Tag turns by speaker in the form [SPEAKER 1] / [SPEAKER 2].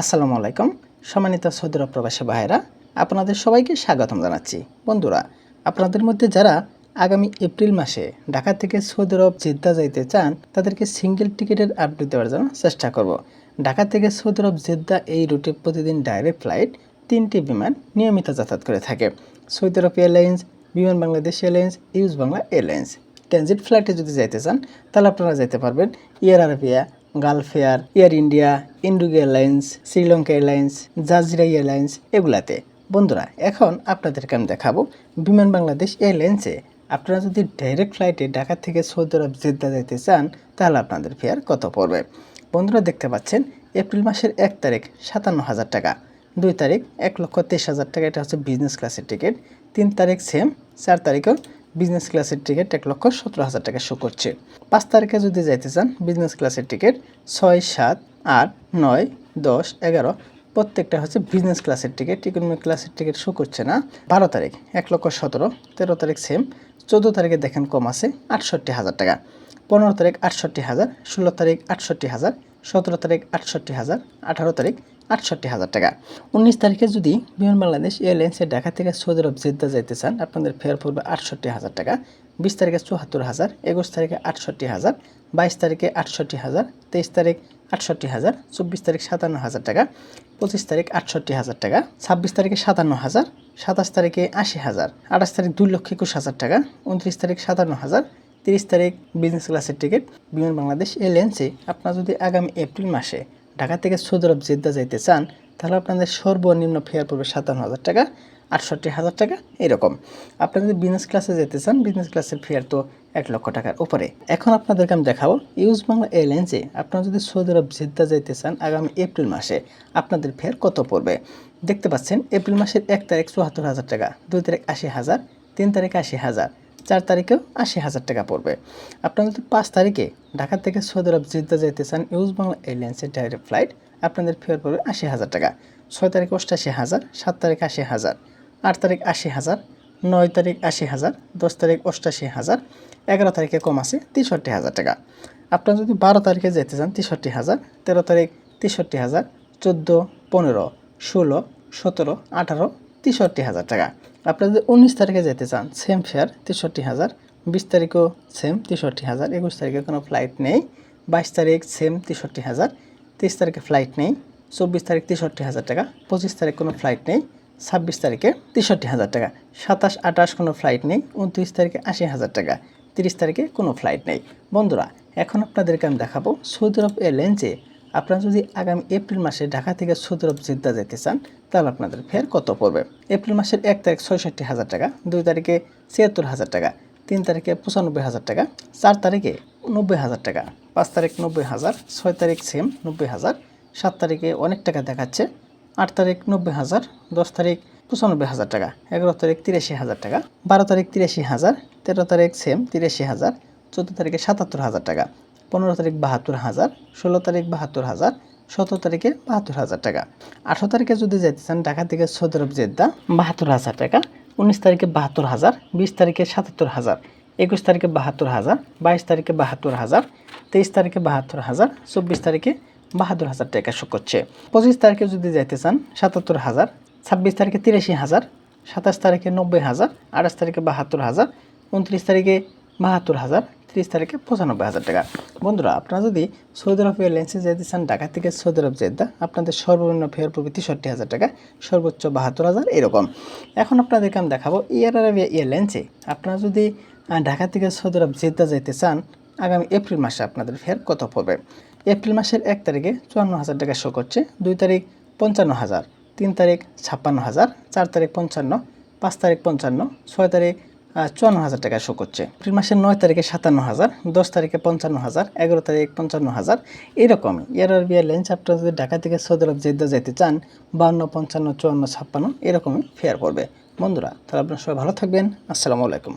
[SPEAKER 1] আসসালামু আলাইকুম, সম্মানিত সৌদি আরব প্রবাসী ভাইয়েরা, আপনাদের সবাইকে স্বাগতম জানাচ্ছি। বন্ধুরা, আপনাদের মধ্যে যারা আগামী এপ্রিল মাসে ঢাকা থেকে সৌদি আরব জেদ্দা যাইতে চান, তাদেরকে সিঙ্গেল টিকিটের আপডেট দেওয়ার জন্য চেষ্টা করব। ঢাকা থেকে সৌদি আরব জেদ্দা এই রুটে প্রতিদিন ডাইরেক্ট ফ্লাইট, তিনটি বিমান নিয়মিত যাতায়াত করে থাকে। Saudi Arab airlines, Biman Bangladesh airlines US Bangla airlines. Transit ফ্লাইটে যদি যাইতে চান, তাহলে আপনারা যেতে পারবেন air Arabia Gulf Air Air India IndiGo airlines Sri Lanka airlines Jazeera airlines এগুলাতে। বন্ধুরা, এখন আপনাদেরকে আমি দেখাবো বিমান বাংলাদেশ এয়ারলাইন্সে। আপনারা যদি ডাইরেক্ট ফ্লাইটে ঢাকা থেকে সৌদি আরব জেদ্দা যেতে চান, তাহলে আপনাদের ফেয়ার কত পড়বে? বন্ধুরা, দেখতে পাচ্ছেন, এপ্রিল মাসের এক তারিখ, সাতান্ন হাজার টাকা। দুই তারিখ, এক লক্ষ তেইশ হাজার টাকা, এটা হচ্ছে বিজনেস ক্লাসের টিকিট তিন তারিখ সেম চার তারিখও বিজনেস ক্লাসের টিকিট এক লক্ষ সতেরো হাজার টাকা শো করছে। পাঁচ তারিখে যদি যাইতে চান, বিজনেস ক্লাসের টিকিট ছয় সাত আট নয় দশ এগারো, প্রত্যেকটা হচ্ছে বিজনেস ক্লাসের টিকিট ইকোনমি ক্লাসের টিকিট শো করছে না। বারো তারিখ এক লক্ষ সতেরো, তেরো তারিখ সেম চোদ্দ তারিখে দেখেন কম আছে আটষট্টি হাজার টাকা। পনেরো তারিখ আটষট্টি হাজার, ষোলো তারিখ আটষট্টি হাজার, সতেরো তারিখ আটষট্টি হাজার, আঠারো তারিখ আটষট্টি হাজার টাকা। উনিশ তারিখে যদি বিমান বাংলাদেশ এয়ারলাইন্সে ঢাকা থেকে সৌদি আরব জেদ্দা যাইতে চান, আপনাদের ফেয়ার পড়বে আটষট্টি হাজার টাকা। বিশ তারিখে চুয়াত্তর হাজার, একুশ তারিখে আটষট্টি হাজার, বাইশ তারিখে আটষট্টি হাজার, তেইশ তারিখ আটষট্টি হাজার, চব্বিশ তারিখ সাতান্ন হাজার টাকা, পঁচিশ তারিখ আটষট্টি হাজার টাকা, ছাব্বিশ তারিখে সাতান্ন হাজার, সাতাশ তারিখে আশি হাজার, আঠাশ তারিখ দুই লক্ষ একুশ হাজার টাকা, উনত্রিশ তারিখ সাতান্ন হাজার, তিরিশ তারিখ বিজনেস ক্লাসের টিকিট বিমান বাংলাদেশ এয়ারলাইন্সে আপনার যদি আগামী এপ্রিল মাসে ঢাকা থেকে সৌদি আরব জেদ্দা যাইতে চান, তাহলে আপনাদের সর্বনিম্ন ফেয়ার পড়বে সাতান্ন হাজার টাকা, আটষট্টি হাজার টাকা, এরকম। আপনারা যদি বিজনেস ক্লাসে যেতে চান বিজনেস ক্লাসের ফেয়ার তো এক লক্ষ টাকার উপরে। এখন আপনাদেরকে আমি দেখাবো ইউজ বাংলা এয়ারলাইন্সে আপনারা যদি সৌদি আরব জেদ্দা যাইতে চান আগামী এপ্রিল মাসে, আপনাদের ফেয়ার কত পড়বে? দেখতে পাচ্ছেন, এপ্রিল মাসের এক তারিখ চুয়াত্তর হাজার টাকা, দুই তারিখ আশি হাজার, তিন তারিখ আশি হাজার। চার তারিখেও আশি হাজার টাকা পড়বে। আপনারা যদি পাঁচ তারিখে ঢাকা থেকে সৌদি আরব জিদ্দা যেতে চান, ইউজ বাংলা এয়ারলাইন্সের ডাইরেক্ট ফ্লাইট আপনাদের ফেয়ার পড়বে আশি হাজার টাকা। ছয় তারিখ অষ্টাশি হাজার, সাত তারিখ আশি হাজার, আট তারিখ আশি হাজার, নয় তারিখ আশি হাজার, দশ তারিখ অষ্টাশি হাজার, এগারো তারিখে কম আছে তেষট্টি হাজার টাকা। আপনারা যদি বারো তারিখে যেতে চান, তেষট্টি হাজার, তেরো তারিখ তেষট্টি হাজার, চোদ্দ, পনেরো, ষোলো, সতেরো, আঠারো তেষট্টি হাজার টাকা। আপনারা যদি উনিশ তারিখে যেতে চান সেম ফেয়ার তেষট্টি হাজার। বিশ তারিখও সেম তেষট্টি হাজার। একুশ তারিখে কোনো ফ্লাইট নেই। বাইশ তারিখ সেম তেষট্টি হাজার। তেইশ তারিখে ফ্লাইট নেই। চব্বিশ তারিখ তেষট্টি হাজার টাকা। পঁচিশ তারিখ কোনো ফ্লাইট নেই। ছাব্বিশ তারিখে তেষট্টি হাজার টাকা। সাতাশ, আঠাশ কোনো ফ্লাইট নেই। উনত্রিশ তারিখে আশি হাজার টাকা। তিরিশ তারিখে কোনো ফ্লাইট নেই। বন্ধুরা, এখন আপনাদেরকে আমি দেখাবো সৌদি আরব এয়ারলাইন্সে আপনারা যদি আগামী এপ্রিল মাসে ঢাকা থেকে সৌদি আরব জিদ্দা যেতে চান তাহলে আপনাদের ফের কত পড়বে? এপ্রিল মাসের এক তারিখ ছয়ষট্টি হাজার টাকা, দুই তারিখে ছিয়াত্তর হাজার টাকা, তিন তারিখে পঁচানব্বই হাজার টাকা, চার তারিখে নব্বই হাজার টাকা, পাঁচ তারিখ নব্বই হাজার, ছয় তারিখ সেম নব্বই হাজার, সাত তারিখে অনেক টাকা দেখাচ্ছে, আট তারিখ নব্বই হাজার, দশ তারিখ পঁচানব্বই হাজার টাকা, এগারো তারিখ তিরাশি হাজার টাকা, বারো তারিখ তিরাশি হাজার, তেরো তারিখ সেম তিরাশি হাজার, চোদ্দ তারিখে সাতাত্তর হাজার টাকা, পনেরো তারিখ বাহাত্তর হাজার, ষোলো তারিখ বাহাত্তর হাজার সতেরো তারিখে বাহাত্তর হাজার টাকা। আঠারো তারিখে যদি যেতে চান, ঢাকা থেকে সৌদি আরব জেদ্দা, বাহাত্তর হাজার টাকা। উনিশ তারিখে বাহাত্তর হাজার, বিশ তারিখে সাতাত্তর হাজার, একুশ তারিখে বাহাত্তর হাজার, বাইশ তারিখে বাহাত্তর হাজার, তেইশ তারিখে বাহাত্তর হাজার, চব্বিশ তারিখে বাহাত্তর হাজার টাকা শো করছে। পঁচিশ তারিখে যদি যাইতে চান, সাতাত্তর হাজার, ছাব্বিশ তারিখে তিরাশি হাজার, সাতাশ তারিখে নব্বই হাজার, আঠাশ তারিখে বাহাত্তর হাজার, উনত্রিশ তারিখে বাহাত্তর হাজার তিরিশ তারিখে পঁচানব্বই হাজার টাকা। বন্ধুরা, আপনারা যদি সৌদি আরব এয়ারলাইন্সে যেতে চান, ঢাকা থেকে সৌদি আরব জেদ্দা আপনাদের সর্বনিম্ন ফেয়ার পড়বে তেষট্টি হাজার টাকা, সর্বোচ্চ বাহাত্তর হাজার এরকম। এখন আপনাদেরকে আমি দেখাবো এয়ার আরবিয়া এয়ারলাইন্সে আপনারা যদি ঢাকা থেকে সৌদি আরব জেদ্দা যেতে চান, আগামী এপ্রিল মাসে আপনাদের ফেয়ার কত পড়বে? এপ্রিল মাসের এক তারিখে চুয়ান্ন হাজার টাকা শো করছে, দুই তারিখ পঞ্চান্ন হাজার, তিন তারিখ ছাপ্পান্ন হাজার, চার তারিখ পঞ্চান্ন, পাঁচ তারিখ পঞ্চান্ন, ছয় তারিখ চুয়ান্ন হাজার টাকা শো করছে। এপ্রিল মাসের নয় তারিখে সাতান্ন হাজার, দশ তারিখে পঞ্চান্ন হাজার, এগারো তারিখ পঞ্চান্ন হাজার, এরকমই। এয়ার আরবি এয়ারলাইন্স আপনারা যদি ঢাকা থেকে সৌদি আরব জেদ্দা যেতে চান, বান্ন, পঞ্চান্ন, চুয়ান্ন, ছাপ্পান্ন, এরকমই ফেয়ার পড়বে। বন্ধুরা, তাহলে আপনারা সবাই ভালো থাকবেন। আসসালামু আলাইকুম।